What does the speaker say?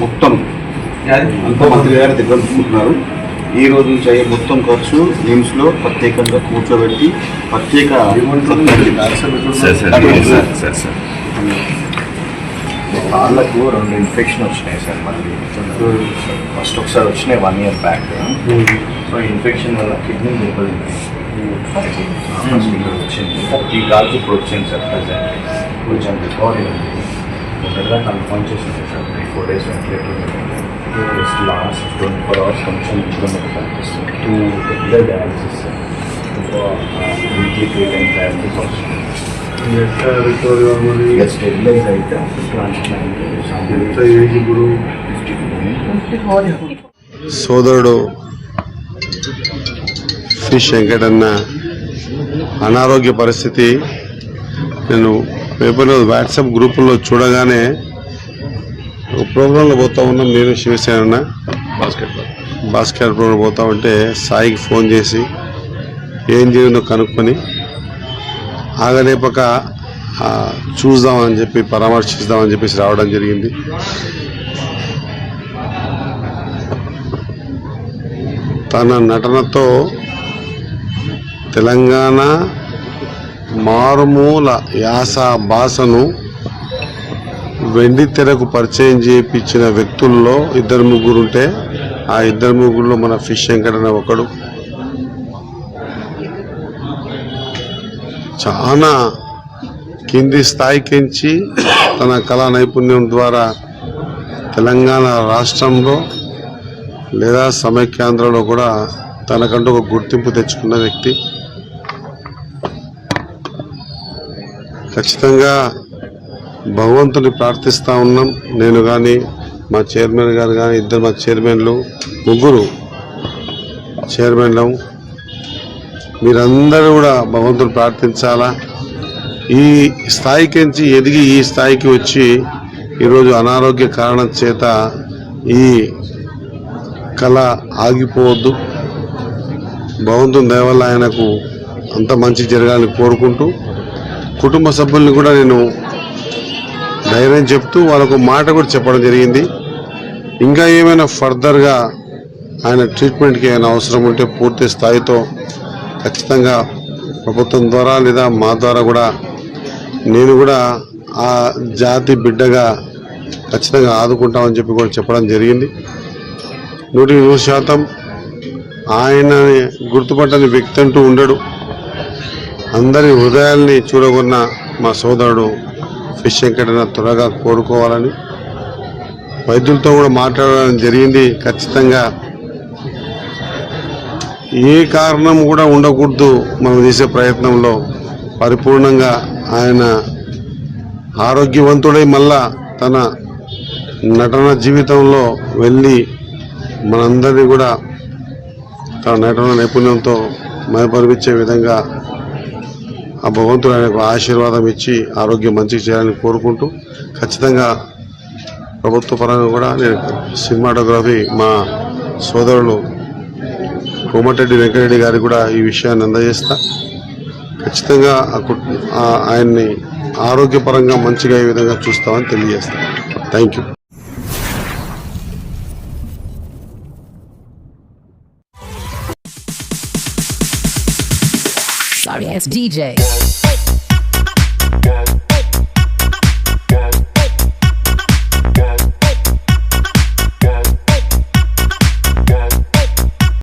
మొత్తం. అంతా మంత్రి గారి దగ్గర తీసుకుంటున్నారు ఈ రోజు నుంచి అయ్యే మొత్తం ఖర్చు నిమ్స్లో ప్రత్యేకంగా కూర్చోబెట్టి ప్రత్యేక sir sir sir sir sir కాళ్ళకు రెండు ఇన్ఫెక్షన్ వచ్చినాయి సార్ మళ్ళీ. ఫస్ట్ ఒకసారి వచ్చినాయి one year back so infection వల్ల కిడ్నీ దెబ్బతింది ఫస్ట్ వచ్చింది ఈ కాల్కి ఇప్పుడు వచ్చింది సార్ ప్రజెంట్ కొంచెం రికవరీ ఉంది. మొదటగా కన్ఫర్మ్ చేసింది sir. Three four days ventilator just last twenty four hours కొంచెం ఇంప్రూవ్మెంట్ కనిపిస్తుంది. Two regular dialysis weekly three times dialysis వస్తుంది స్టెబిలైజ్ అయితే ట్రాన్స్ప్లాంట్ సోదరుడు ఫిష్ వెంకటన్న అనారోగ్య పరిస్థితి నేను పేపర్లో వాట్సాప్ గ్రూపుల్లో చూడగానే ఒక ప్రోగ్రాంలో పోతా ఉన్నాం నేను శివసేన బాస్కెట్బాల్. బాస్కెట్ ప్రోగ్రాం పోతా ఉంటే సాయికి ఫోన్ చేసి ఏం జరిగిందో కనుక్కొని ఆగలేపక చూద్దామని చెప్పి పరామర్శిద్దామని చెప్పేసి రావడం జరిగింది. తన నటనతో తెలంగాణ మారుమూల యాస భాషను వెండి తెరకు పరిచయం చేయించిన వ్యక్తుల్లో ఇద్దరు ముగ్గురు ఉంటే ఆ ఇద్దరు ముగ్గురులో మన ఫిష్ వెంకటన ఒకడు. చాలా కింది స్థాయికించి తన కళా నైపుణ్యం ద్వారా తెలంగాణ రాష్ట్రంలో లేదా సమైక్యాంధ్రలో కూడా తనకంటూ ఒక గుర్తింపు తెచ్చుకున్న వ్యక్తి. ఖచ్చితంగా భగవంతుని ప్రార్థిస్తూ ఉన్నాం. నేను కానీ మా చైర్మన్ గారు కానీ ఇద్దరు మా చైర్మన్లు ముగ్గురు చైర్మన్లు. మీరందరూ కూడా భగవంతుని ప్రార్థించాలా? ఈ స్థాయికించి ఎదిగి ఈ స్థాయికి వచ్చి ఈరోజు అనారోగ్య కారణం చేత ఈ కళ ఆగిపోవద్దు. భగవంతుని దేవాలయనకు ఆయనకు అంత మంచి జరగాలని కోరుకుంటూ కుటుంబ సభ్యుల్ని కూడా నేను ధైర్యం చెప్తూ వాళ్ళకు మాట కూడా చెప్పడం జరిగింది. ఇంకా ఏమైనా ఫర్దర్గా ఆయన ట్రీట్మెంట్కి ఏమైనా అవసరం ఉంటే పూర్తి స్థాయితో ఖచ్చితంగా ప్రభుత్వం ద్వారా లేదా మా ద్వారా కూడా నేను కూడా ఆ జాతి బిడ్డగా ఖచ్చితంగా ఆదుకుంటామని చెప్పి కూడా చెప్పడం జరిగింది. నూటికి నూరు శాతం ఆయన గుర్తుపట్టని వ్యక్తి అంటూ ఉండడు. అందరి హృదయాల్ని చూడగొన్న మా సోదరుడు ఫిష్ వెంకటన త్వరగా కోరుకోవాలని వైద్యులతో కూడా మాట్లాడడం జరిగింది. ఖచ్చితంగా ఏ కారణం కూడా ఉండకూడదు మనం చేసే ప్రయత్నంలో. పరిపూర్ణంగా ఆయన ఆరోగ్యవంతుడై మళ్ళా తన నటన జీవితంలో వెళ్ళి మనందరినీ కూడా తన నటన నైపుణ్యంతో మైపరిపించే విధంగా ఆ భగవంతుడు ఆయనకు ఆశీర్వాదం ఇచ్చి ఆరోగ్యం మంచిగా చేయాలని కోరుకుంటూ ఖచ్చితంగా ప్రభుత్వ పరంగా కూడా నేను సినిమాటోగ్రఫీ మా సోదరులు కోమటిరెడ్డి వెంకటరెడ్డి గారికి కూడా ఈ విషయాన్ని అందజేస్తా. ఖచ్చితంగా ఆయన్ని ఆరోగ్యపరంగా మంచిగా ఈ విధంగా చూస్తామని తెలియజేస్తాను thank you Sorry ass DJ.